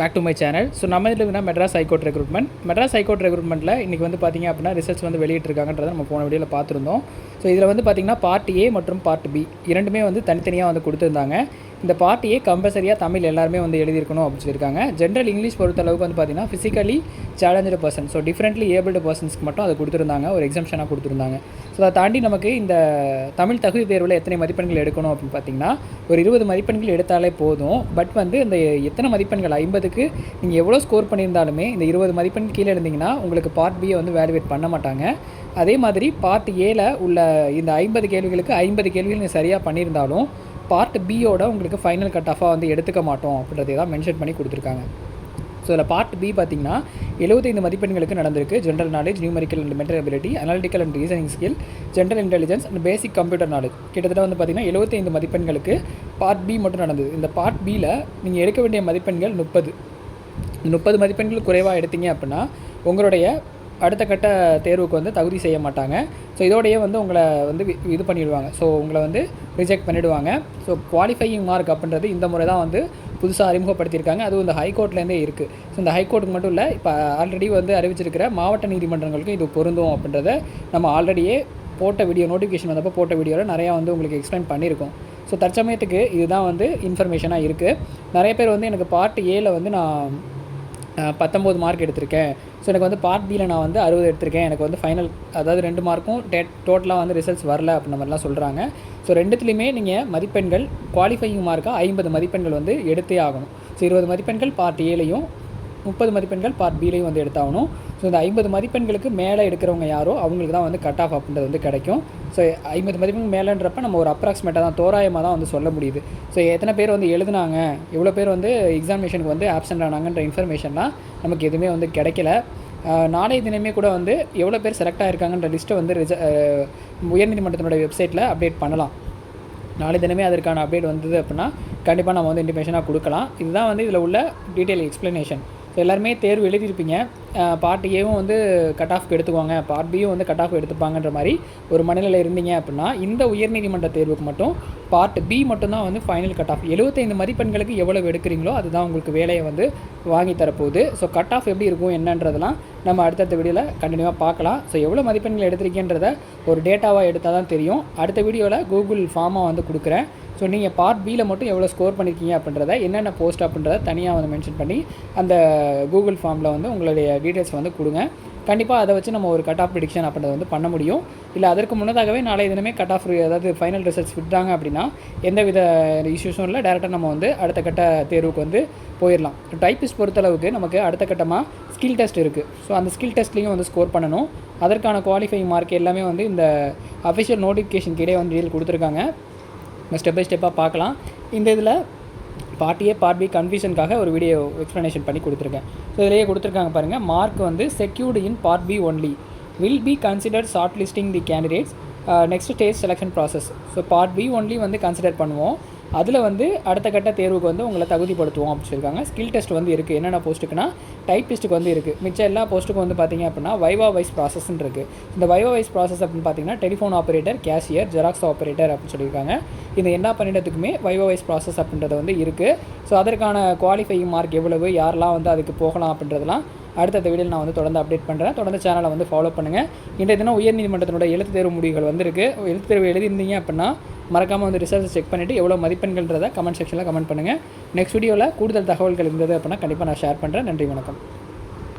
Back to my channel so நம்ம இதில் வந்து Madras high court recruitment Madras high court ரெக்ரூட்மெண்ட்டில் இன்றைக்கி வந்து பார்த்திங்க அப்படின்னா ரிசல்ட்ஸ் வந்து வெளியிட்டிருக்காங்கன்றதை நம்ம போன வீடியோவில் பார்த்துருந்தோம் ஸோ இதில் வந்து பார்த்திங்கன்னா பார்ட் ஏ மற்றும் பார்ட் பி இரண்டுமே வந்து தனித்தனியாக வந்து கொடுத்துருந்தாங்க. இந்த பார்ட் ஏ கம்பல்சரியாக தமிழ் எல்லாருமே வந்து எழுதியிருக்கணும் அப்படின்னு சொல்லியிருக்காங்க. ஜென்ரல் இங்கிலீஷ் பொறுத்த அளவுக்கு வந்து பார்த்திங்கன்னா physically challenge person so differently abled பர்சன்ஸ்க்கு மட்டும் அதை கொடுத்துருந்தாங்க. ஒரு எக்ஸம்ஷனாக கொடுத்துருந்தாங்க. ஸோ அதை தாண்டி நமக்கு இந்த தமிழ் தகுதி தேர்வில் எத்தனை மதிப்பெண்கள் எடுக்கணும் அப்படின்னு பார்த்தீங்கன்னா ஒரு இருபது மதிப்பெண்கள் எடுத்தாலே போதும். பட் வந்து இந்த எத்தனை மதிப்பெண்கள்? ஐம்பது ஐம்பதுக்கு நீங்கள் எவ்வளோ ஸ்கோர் பண்ணியிருந்தாலுமே இந்த இருபது மதிப்பெண் கீழே இருந்தீங்கன்னா உங்களுக்கு பார்ட் பியை வந்து வேல்யூவேட் பண்ண மாட்டாங்க. அதே மாதிரி பார்ட் ஏல உள்ள இந்த ஐம்பது கேள்விகளுக்கு ஐம்பது கேள்விகள் நீங்கள் சரியாக பண்ணியிருந்தாலும் பார்ட் பியோட உங்களுக்கு ஃபைனல் கட் ஆஃபாக வந்து எடுத்துக்க மாட்டோம் அப்படின்றதை தான் மென்ஷன் பண்ணி கொடுத்துருக்காங்க. ஸோ இதில் பார்ட் பி பார்த்தீங்கன்னா எழுபத்தைந்து மதிப்பெண்களுக்கு நடந்திருக்கு. General knowledge numerical and mental ability analytical and reasoning skill general intelligence and basic computer knowledge கிட்டத்தட்ட வந்து பார்த்தீங்கன்னா எழுபத்தைந்து மதிப்பெண்களுக்கு பார்ட் பி மட்டும் நடந்தது. இந்த பார்ட் பியில் நீங்கள் எடுக்க வேண்டிய மதிப்பெண்கள் முப்பது. முப்பது மதிப்பெண்கள் குறைவாக எடுத்தீங்க அப்படின்னா உங்களுடைய அடுத்த கட்ட தேர்வுக்கு வந்து தகுதி செய்ய மாட்டாங்க. ஸோ இதோடையே வந்து உங்களை வந்து வி- இது பண்ணிடுவாங்க. ஸோ உங்களை வந்து ரிஜெக்ட் பண்ணிவிடுவாங்க ஸோ குவாலிஃபையிங் மார்க் அப்படின்றது இந்த முறை தான் வந்து புதுசாக அறிமுகப்படுத்தியிருக்காங்க. அதுவும் இந்த ஹைகோர்ட்லேருந்தே இருக்குது ஸோ இந்த ஹைகோர்ட்டுக்கு மட்டும் இல்லை இப்போ ஆல்ரெடி வந்து அறிவிச்சிருக்கிற மாவட்ட நீதிமன்றங்களுக்கும் இது பொருந்தும் அப்படின்றத நம்ம ஆல்ரெடியே போட்ட வீடியோ நோட்டிஃபிகேஷன் வந்தப்போ போட்ட வீடியோவில் நிறையா வந்து உங்களுக்கு எக்ஸ்பிளைன் பண்ணியிருக்கோம். ஸோ தற்சமயத்துக்கு இதுதான் வந்து இன்ஃபர்மேஷனாக இருக்குது நிறைய பேர் வந்து எனக்கு பார்ட் ஏல வந்து நான் பத்தொம்போது மார்க் எடுத்திருக்கேன். ஸோ எனக்கு வந்து பார்ட் பியில் நான் வந்து அறுபது எடுத்திருக்கேன். எனக்கு வந்து ஃபைனல் அதாவது ரெண்டு மார்க்கும் டே டோட்டலாக வந்து ரிசல்ட்ஸ் வரல அப்படின்ற மாதிரிலாம் சொல்கிறாங்க ஸோ ரெண்டுத்துலேயுமே நீங்கள் மதிப்பெண்கள் குவாலிஃபையிங் மார்க்காக ஐம்பது மதிப்பெண்கள் வந்து எடுத்தே ஆகணும். ஸோ இருபது மதிப்பெண்கள் பார்ட் ஏலையும் முப்பது மதிப்பெண்கள் பார்ட் பிலையும் வந்து எடுத்தாகணும். ஸோ இந்த ஐம்பது மதிப்பெண்களுக்கு மேலே எடுக்கிறவங்க யாரோ அவங்களுக்கு தான் வந்து கட் ஆஃப் அப்படின்றது வந்து கிடைக்கும். ஸோ ஐம்பது மதிப்பெண் மேலேன்றப்ப நம்ம ஒரு அப்ராக்சிமேட்டாக தான் தோராயமாக தான் வந்து சொல்ல முடியுது. ஸோ எத்தனை பேர் வந்து எழுதுனாங்க எவ்வளோ பேர் வந்து எக்ஸாமினேஷனுக்கு வந்து ஆப்சென்ட் ஆனாங்கன்ற இன்ஃபர்மேஷன்லாம் நமக்கு எதுவுமே வந்து கிடைக்கல. நாளைய தினமே கூட வந்து எவ்வளோ பேர் செலக்ட் ஆகிருக்காங்கன்ற லிஸ்ட்டை வந்து ரிச உயர்நீதிமன்றத்தினுடைய வெப்சைட்டில் அப்டேட் பண்ணலாம். நாளை தினமே அதற்கான அப்டேட் வந்தது அப்படின்னா கண்டிப்பாக நம்ம வந்து இன்டிமேஷனாக கொடுக்கலாம். இதுதான் வந்து இதில் உள்ள டீட்டெயில் எக்ஸ்ப்ளனேஷன் ஸோ எல்லாருமே தேர்வு எழுதியிருப்பீங்க. பார்ட் ஏவும் வந்து கட் ஆஃப்க்கு எடுத்துக்குவாங்க பார்ட் பியும் வந்து கட் ஆஃப் எடுத்துப்பாங்கன்ற மாதிரி ஒரு மனநிலை இருந்தீங்க அப்படின்னா இந்த உயர்நீதிமன்ற தேர்வுக்கு மட்டும் பார்ட் பி மட்டும்தான் வந்து ஃபைனல் கட் ஆஃப் எழுபத்தைந்து மதிப்பெண்களுக்கு எவ்வளவு எடுக்கிறீங்களோ அதுதான் உங்களுக்கு வேலையை வந்து வாங்கி தரப்போகுது. ஸோ கட் ஆஃப் எப்படி இருக்கும் என்னன்றதெல்லாம் நம்ம அடுத்தடுத்த வீடியோவில் கண்டினியூவாக பார்க்கலாம். ஸோ எவ்வளோ மதிப்பெண்கள் எடுத்திருக்கீன்றத ஒரு டேட்டாவாக எடுத்தால் தான் தெரியும். அடுத்த வீடியோவில் கூகுள் ஃபார்மாக வந்து கொடுக்குறேன். ஸோ நீங்கள் பார்ட் பியில் மட்டும் எவ்வளோ ஸ்கோர் பண்ணியிருக்கீங்க அப்படின்றத என்னென்ன போஸ்ட் அப்படின்றத தனியாக வந்து மென்ஷன் பண்ணி அந்த கூகுள் ஃபார்மில் வந்து உங்களுடைய டீட்டெயில்ஸ் வந்து கொடுங்க. கண்டிப்பாக அதை வச்சு நம்ம ஒரு கட் ஆஃப் ப்ரிடிக்ஷன் அப்படின்றத வந்து பண்ண முடியும். இல்லை அதற்கு முன்னதாகவே நாளைய தினமே கட் ஆஃப் அதாவது ஃபைனல் ரிசல்ட்ஸ் விட்டாங்க அப்படின்னா எந்த வித இஷ்யூஸும் இல்லை டேரெக்டாக நம்ம வந்து அடுத்த கட்ட தேர்வுக்கு வந்து போயிடலாம் டைப்பிஸ்ட் பொறுத்தளவுக்கு நமக்கு அடுத்த கட்டமாக ஸ்கில் டெஸ்ட் இருக்குது ஸோ அந்த ஸ்கில் டெஸ்ட்லேயும் வந்து ஸ்கோர் பண்ணணும். அதற்கான குவாலிஃபைங் மார்க் எல்லாமே வந்து இந்த அஃபிஷியல் நோட்டிஃபிகேஷன் கீழே வந்து டீல் கொடுத்துருக்காங்க. ஸ்டெப் பை ஸ்டெப்பாக பார்க்கலாம். இந்த இதில் பார்ட் ஏ பார்ட் பி கன்ஃபியூஷனுக்காக ஒரு வீடியோ எக்ஸ்ப்ளனேஷன் பண்ணி கொடுத்துருக்கேன். ஸோ இதிலேயே கொடுத்துருக்காங்க பாருங்கள் மார்க் வந்து secured in part B only will be consider short listing the candidates next stage selection process so part B only வந்து கன்சிடர் பண்ணுவோம். அதில் வந்து அடுத்த கட்ட தேர்வுக்கு வந்து உங்களை தகுதிப்படுத்துவோம் அப்படின்னு சொல்லியிருக்காங்க. ஸ்கில் டெஸ்ட் வந்து இருக்குது என்னென்ன போஸ்ட்டுக்குன்னா டைப்பிஸ்ட்டுக்கு வந்து இருக்குது மிச்ச எல்லா போஸ்ட்டுக்கும் வந்து பார்த்தீங்க அப்படின்னா வைவா வைஸ் ப்ராசஸ்ன்னு இருக்குது இந்த வைவா வைஸ் ப்ராசஸ் அப்படின்னு பார்த்தீங்கன்னா telephone operator cashier xerox operator அப்படின்னு சொல்லியிருக்காங்க. இந்த எல்லா பணியிடத்துக்குமே வைவா வைஸ் ப்ராசஸ் அப்படின்றது வந்து இருக்குது ஸோ அதற்கான குவாலிஃபையிங் மார்க் எவ்வளவு யாரெல்லாம் வந்து அதுக்கு போகலாம் அப்படின்றதெல்லாம் அடுத்தடுத்த வீடியோவில் நான் வந்து தொடர்ந்து அப்டேட் பண்ணுறேன் தொடர்ந்து சேனலை வந்து ஃபாலோ பண்ணுங்கள் இன்றைய தினம் உயர்நீதிமன்றத்தினோட எழுத்து தேர்வு முடிவுகள் வந்திருக்கு எழுத்து தேர்வு எழுதியிருந்தீங்க அப்படின்னா மறக்காமல் வந்து ரிசல்ட்ஸ் செக் பண்ணிவிட்டு எவ்வளோ மதிப்பெண்கள்ன்றதை கமெண்ட் செக்ஷனில் கமெண்ட் பண்ணுங்கள் நெக்ஸ்ட் வீடியோவில் கூடுதல் தகவல்கள் இருந்தது அப்படின்னா கண்டிப்பாக நான் ஷேர் பண்ணுறேன் நன்றி வணக்கம்.